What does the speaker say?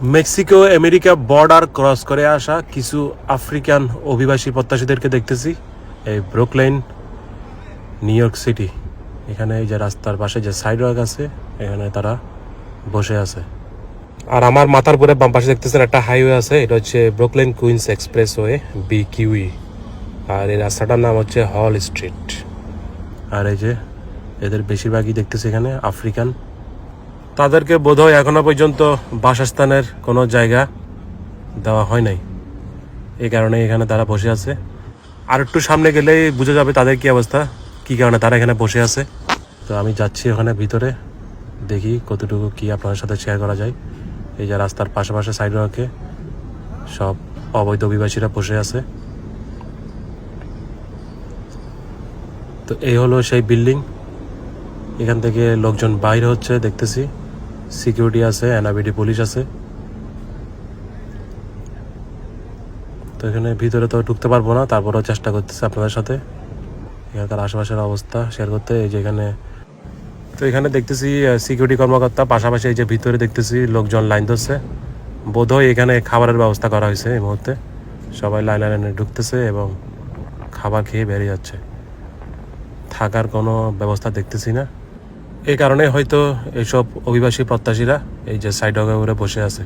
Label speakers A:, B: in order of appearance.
A: Mexico, America border cross করে আসা কিছু আফ্রিকান অভিবাসী প্রত্যাশীদেরকে দেখতেছি। এই ব্রুকলাইন নিউ ইয়র্ক সিটি। এখানে এই যে রাস্তার পাশে যে সাইড ওয়াক আছে, এখানে তারা বসে আছে। আর আমার মাথার পরে বাম পাশে দেখতেছেন একটা হাইওয়ে আছে, এটা হচ্ছে Brooklyn Queens expressway B Q E আর এই রাস্তাটার নাম হচ্ছে হল স্ট্রিট। আর এই যে এদের বেশিরভাগই দেখতেছি এখানে আফ্রিকান তাদেরকে বোধহয় এখনও পর্যন্ত বাসস্থানের কোনো জায়গা দেওয়া হয় নাই। এই কারণে এখানে তারা বসে আছে। আর একটু সামনে গেলেই বোঝা যাবে তাদের কি অবস্থা, কি কারণে তারা এখানে বসে আছে। তো আমি যাচ্ছি ওখানে ভিতরে, দেখি কতটুকু কি আপনাদের সাথে শেয়ার করা যায়। এই যে রাস্তার পাশাপাশি সাইড রকে সব অবৈধ অভিবাসীরা বসে আছে। তো এই হলো সেই বিল্ডিং এখান থেকে লোকজন বাইরে হচ্ছে, দেখতেছি। সিকিউরিটি আছে এনআবিডি পুলিশ আছে। তো এখানে ভিতরে তো ঢুকতে পারব না, তারপরেও চেষ্টা করতেছি আপনাদের সাথে। এখানকার আশেপাশের অবস্থা শেয়ার করতে, এই যে এখানে তো এখানে দেখতেছি সিকিউরিটি কর্মকর্তা, পাশাপাশি এই যে ভিতরে দেখতেছি লোকজন লাইন ধরছে। বোধহয় এখানে খাবারের ব্যবস্থা করা হয়েছে এই মুহূর্তে। সবাই লাইন লাইনে ঢুকতেছে এবং খাবার খেয়ে বেরিয়ে যাচ্ছে। থাকার কোনো ব্যবস্থা দেখতেছি না। এই কারণে হয়তো এইসব অভিবাসী প্রত্যাশীরা এই যে সাইড করে বসে আছে।